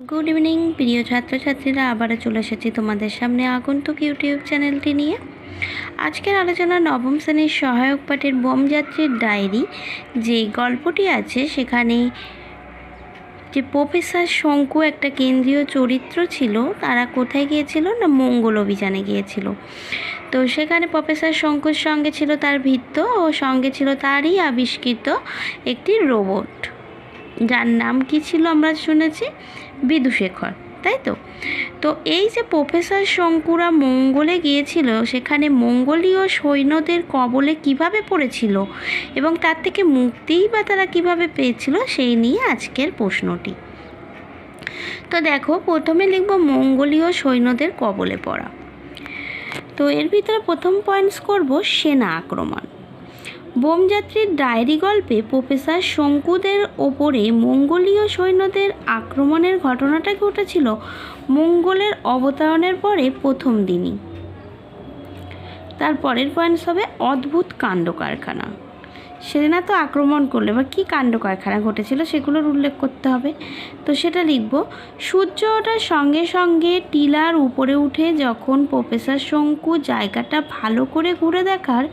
Good evening প্রিয় ছাত্রছাত্রীরা। আবারও চলে এসেছি তোমাদের সামনে আগন্তুক ইউটিউব চ্যানেলটি নিয়ে। আজকের আলোচনা নবম শ্রেণির সহায়ক পাঠের বোমযাত্রীর ডায়েরি। যে গল্পটি আছে, সেখানে যে প্রফেসর শঙ্কু একটা কেন্দ্রীয় চরিত্র ছিল, তারা কোথায় গিয়েছিল না মঙ্গল অভিযানে গিয়েছিল? তো সেখানে প্রফেসর শঙ্কুর সঙ্গে ছিল তার ভিত্ত ও সঙ্গে ছিল তারই আবিষ্কৃত একটি রোবট। যার নাম কি ছিল আমরা শুনেছি? বিদুশেখর তাই তো? তো এই যে প্রফেসর শঙ্কুরা মঙ্গলে গিয়েছিল, সেখানে মঙ্গলীয় সৈন্যদের কবলে কীভাবে পড়েছিল এবং তার থেকে মুক্তিই বা তারা কীভাবে পেয়েছিল, সেই নিয়ে আজকের প্রশ্নটি। তো দেখো, প্রথমে লিখব মঙ্গলীয় সৈন্যদের কবলে পড়া। তো এর ভিতরে প্রথম পয়েন্টস করব সেনা আক্রমণ। বোমযাত্রীর ডায়েরি গল্পে প্রফেসর শঙ্কুদের ওপরে মঙ্গোলীয় সৈন্যদের আক্রমণের ঘটনাটা ঘটেছিল মঙ্গলের অবতারণের পরে প্রথম দিনই। তার পরের পয়েন্টস হবে অদ্ভুত কাণ্ড কারখানা। সেদিনা তো আক্রমণ করল এবার কী কাণ্ড কারখানা ঘটেছিল সেগুলোর উল্লেখ করতে হবে। তো সেটা লিখব। সূর্য ওঠার সঙ্গে সঙ্গে টিলার উপরে উঠে যখন প্রফেসর শঙ্কু জায়গাটা ভালো করে ঘুরে দেখার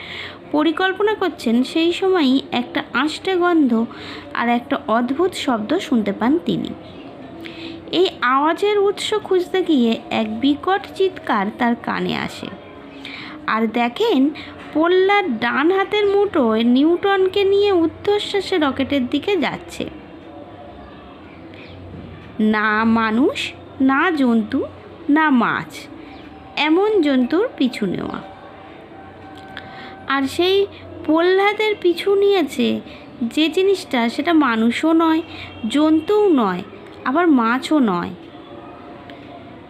পরিকল্পনা করছেন, সেই সময়ই একটা আষ্টে গন্ধ আর একটা অদ্ভুত শব্দ শুনতে পান তিনি। এই আওয়াজের উৎস খুঁজতে গিয়ে এক বিকট চিৎকার তার কানে আসে। আর দেখেন পোল্লার ডান হাতের মুঠোয় নিউটনকে নিয়ে ঊর্ধ্বশ্বাসে রকেটের দিকে যাচ্ছে। না মানুষ, না জন্তু, না মাছ, এমন জন্তুর পিছু নেওয়া। আর সেই প্রহ্লাদের পিছু নিয়েছে যে জিনিসটা, সেটা মানুষও নয়, জন্তুও নয়, আবার মাছও নয়।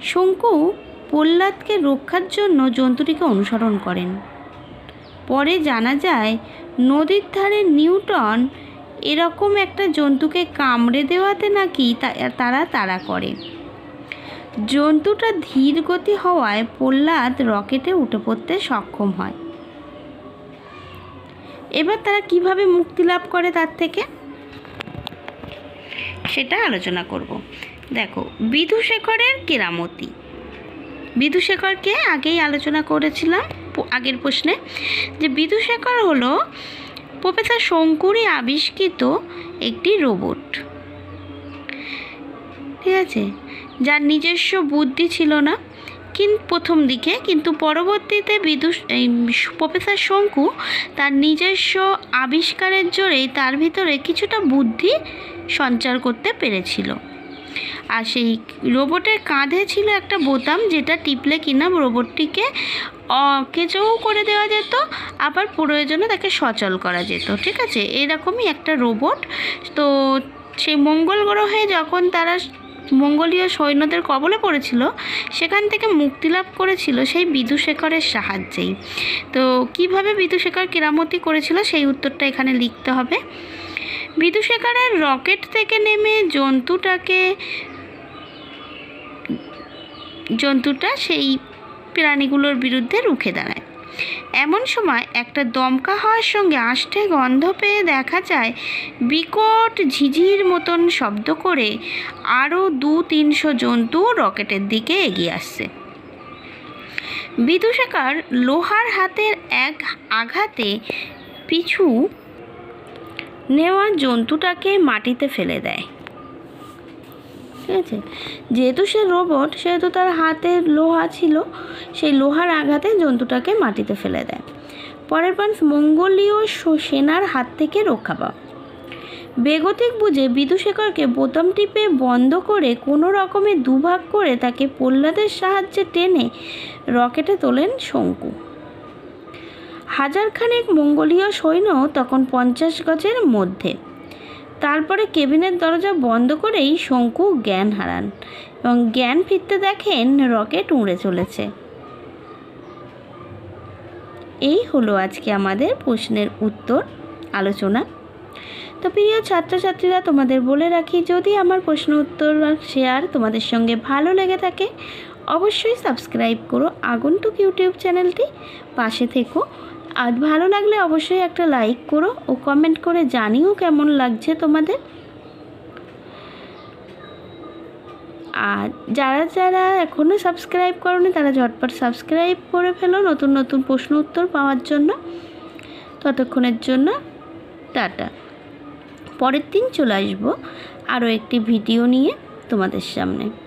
শঙ্কু প্রহ্লাদকে রক্ষার জন্য জন্তুটিকে অনুসরণ করেন। পরে জানা যায়, নদীর ধারে নিউটন এরকম একটা জন্তুকে কামড়ে দেওয়াতে নাকি তারা তাড়া করে। জন্তুটা ধীর গতি হওয়ায় প্রহ্লাদ রকেটে উঠে পড়তে সক্ষম হয়। এবার তারা কীভাবে মুক্তি লাভ করে তার থেকে? সেটা আলোচনা করব। দেখো বিধুশেখরের কেরামতি। বিধুশেখরকে আগেই আলোচনা করেছিলাম। আগের প্রশ্নে, যে বিদুশেখর হলো প্রফেসর শঙ্কুরই আবিষ্কৃত একটি রোবট। ঠিক আছে? যার নিজস্ব বুদ্ধি ছিল না কিন্তু প্রথম দিকে, কিন্তু পরবর্তীতে বিদুষ, এই প্রফেসর শঙ্কু তার নিজস্ব আবিষ্কারের জোরেই তার ভিতরে কিছুটা বুদ্ধি সঞ্চার করতে পেরেছিল। আর সেই রোবটের কাঁধে ছিল একটা বোতাম যেটা টিপলে কিনা রোবটটিকে অকেচও করে দেওয়া যেত, আবার প্রয়োজনে তাকে সচল করা যেত। ঠিক আছে? এরকমই একটা রোবট। তো সেই মঙ্গল গ্রহে যখন তারা মঙ্গলীয় সৈন্যদের কবলে পড়েছিল, সেখান থেকে মুক্তি লাভ করেছিল সেই বিদুশেখরের সাহায্যেই। তো কীভাবে বিদুশেখর কেরামতি করেছিল সেই উত্তরটা এখানে লিখতে হবে। বিদুশেখরের রকেট থেকে নেমে জন্তুটাকে জন্তুটা সেই প্রাণীগুলোর বিরুদ্ধে রুখে দাঁড়ায়। এমন সময় একটা দমকা হওয়ার সঙ্গে আষ্টে গন্ধ পেয়ে দেখা যায়, বিকট ঝিঝির মতন শব্দ করে আরও দু তিনশো জন্তু রকেটের দিকে এগিয়ে আসছে। বিদুষাকার লোহার হাতের এক আঘাতে পিছু নেওয়া জন্তুটাকে মাটিতে ফেলে দেয়। ঠিক আছে? যেহেতু সে রোবট সেহেতু তার হাতে লোহা ছিল, সেই লোহার আঘাতে জন্তুটাকে মাটিতে ফেলে দেয়। পরের পান্স মঙ্গলীয় সেনার হাত থেকে রক্ষা পাওয়া বেগতিক বুঝে বিদুশেখরকে বোতাম টিপে বন্ধ করে কোনো রকমে দুভাগ করে তাকে প্রহ্লাদের সাহায্যে টেনে রকেটে তোলেন শঙ্কু। হাজারখানেক মঙ্গলীয় সৈন্য তখন পঞ্চাশ গজের মধ্যে তারপরে কেবিনের দরজা বন্ধ করেই শঙ্কু জ্ঞান হারান এবং জ্ঞান ফিরতে দেখেন রকেট উড়ে চলেছে। এই হলো আজকে আমাদের প্রশ্নের উত্তর, আলোচনা। তো প্রিয় ছাত্রছাত্রীরা, তোমাদের বলে রাখি, যদি আমার প্রশ্ন উত্তর শেয়ার তোমাদের সঙ্গে ভালো লেগে থাকে, অবশ্যই সাবস্ক্রাইব করো আগন্তুক ইউটিউব চ্যানেলটি। পাশে থেকো। আর ভালো লাগলে অবশ্যই একটা লাইক করো ও কমেন্ট করে জানিও কেমন লাগছে তোমাদের। আর যারা যারা এখনও সাবস্ক্রাইব করনি, তারা ঝটপট সাবস্ক্রাইব করে ফেলো নতুন নতুন প্রশ্ন উত্তর পাওয়ার জন্য। ততক্ষণের জন্য টাটা। পরের দিন চলে আসব আরও একটি ভিডিও নিয়ে তোমাদের সামনে।